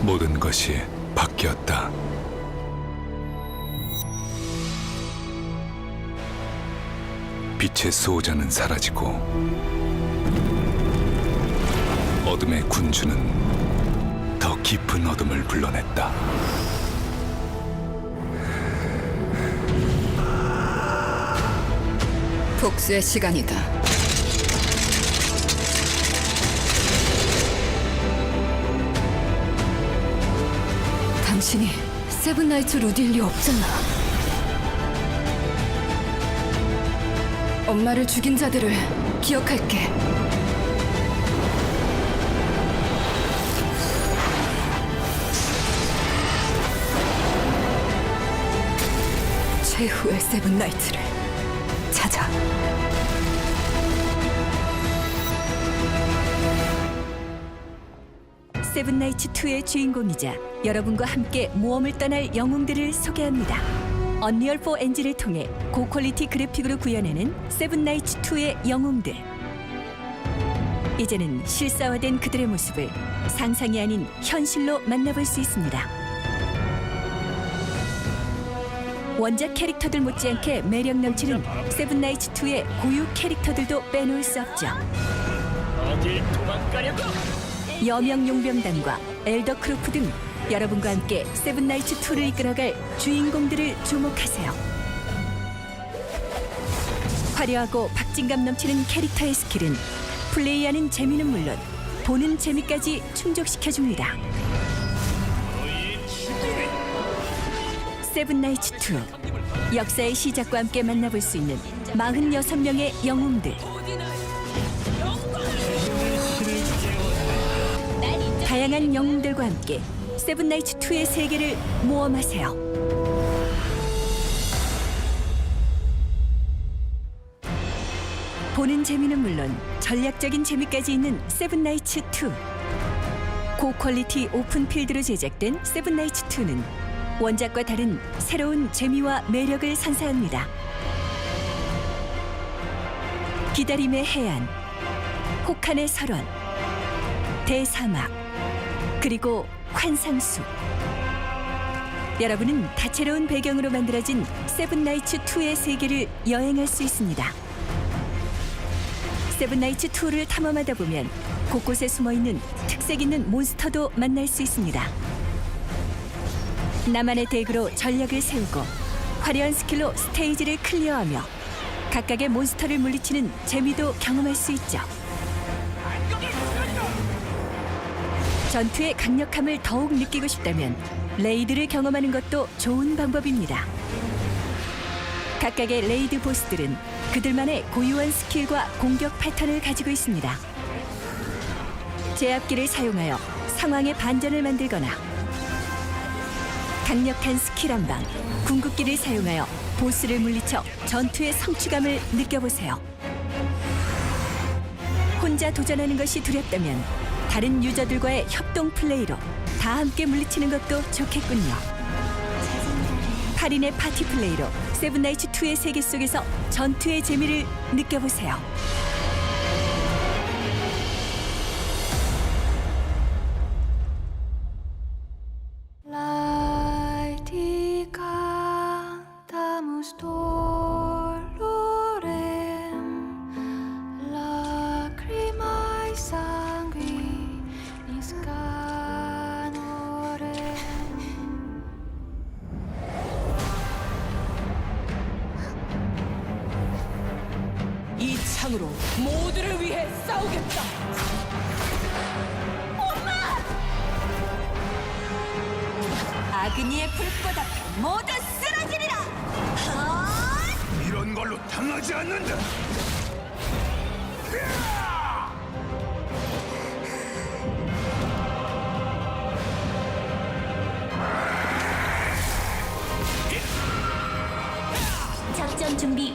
모든 것이 바뀌었다. 빛의 수호자는 사라지고 어둠의 군주는 더 깊은 어둠을 불러냈다. 복수의 시간이다. 당신이 세븐나이츠 루딜리 없잖아. 엄마를 죽인 자들을 기억할게. 최후의 세븐나이츠를 찾아. 세븐나이츠2의 주인공이자 여러분과 함께 모험을 떠날 영웅들을 소개합니다. 언리얼 4 엔진을 통해 고퀄리티 그래픽으로 구현하는 세븐나이츠2의 영웅들. 이제는 실사화된 그들의 모습을 상상이 아닌 현실로 만나볼 수 있습니다. 원작 캐릭터들 못지않게 매력 넘치는 세븐나이츠2의 고유 캐릭터들도 빼놓을 수 없죠. 어딜 도망가려고? 여명 용병단과 엘더 크루프 등 여러분과 함께 세븐나이츠 2를 이끌어갈 주인공들을 주목하세요. 화려하고 박진감 넘치는 캐릭터의 스킬은 플레이하는 재미는 물론 보는 재미까지 충족시켜 줍니다. 너희의 죽음이 세븐나이츠 2 역사의 시작과 함께 만나볼 수 있는 46명의 영웅들 다양한 영웅들과 함께 세븐나이츠 2의 세계를 모험하세요. 보는 재미는 물론 전략적인 재미까지 있는 세븐나이츠 2. 고퀄리티 오픈필드로 제작된 세븐나이츠 2는 원작과 다른 새로운 재미와 매력을 선사합니다. 기다림의 해안, 혹한의 설원, 대사막, 그리고 환상숲. 여러분은 다채로운 배경으로 만들어진 세븐나이츠 2의 세계를 여행할 수 있습니다. 세븐나이츠 2를 탐험하다 보면 곳곳에 숨어 있는 특색 있는 몬스터도 만날 수 있습니다. 나만의 덱으로 전략을 세우고 화려한 스킬로 스테이지를 클리어하며 각각의 몬스터를 물리치는 재미도 경험할 수 있죠. 전투의 강력함을 더욱 느끼고 싶다면 레이드를 경험하는 것도 좋은 방법입니다. 각각의 레이드 보스들은 그들만의 고유한 스킬과 공격 패턴을 가지고 있습니다. 제압기를 사용하여 상황의 반전을 만들거나 강력한 스킬 한 방, 궁극기를 사용하여 보스를 물리쳐 전투의 성취감을 느껴보세요. 혼자 도전하는 것이 두렵다면 다른 유저들과의 협동 플레이로 다 함께 물리치는 것도 좋겠군요. 8인의 파티 플레이로 세븐나이츠 2의 세계 속에서 전투의 재미를 느껴보세요. 이 창으로 모두를 위해 싸우겠다. 엄마! 아그니의 불꽃 앞에 모두 쓰러지리라! 이런 걸로 당하지 않는다. 작전 준비